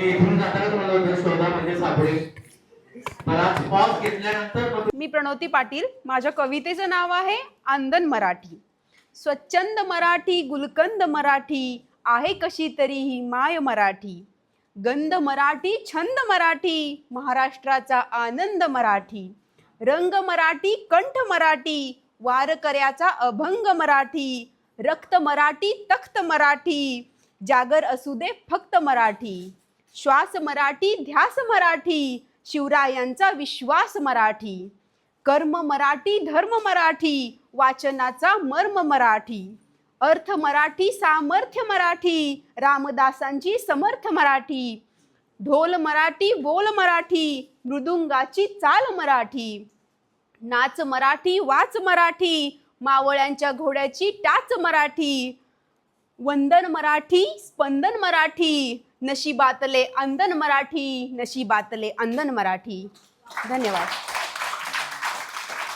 मी इथून जातानाच होतं शोधा म्हणजे सापडे मला पॉज घेतल्यानंतर मी प्रणवती पाटील माझ्या कवितेचं नाव आहे आंदन मराठी. स्वच्छंद मराठी गुलकंद मराठी आहे कशी तरी ही माय मराठी. गंध मराठी छंद मराठी महाराष्ट्राचा आनंद मराठी. रंग मराठी कंठ मराठी वारकऱ्याचा अभंग मराठी. रक्त मराठी तख्त मराठी. जागर असू दे फक्त मराठी. श्वास मराठी ध्यास मराठी शिवरायांचा विश्वास मराठी. कर्म मराठी धर्म मराठी वाचनाचा मर्म मराठी. अर्थ मराठी सामर्थ्य मराठी रामदासांची समर्थ मराठी. ढोल मराठी बोल मराठी मृदुंगाची चाल मराठी. नाच मराठी वाच मराठी मावळ्यांच्या घोड्याची टाच मराठी. वंदन मराठी स्पंदन मराठी. नशिबातले अंधन मराठी नशिबातले अंधन मराठी. धन्यवाद.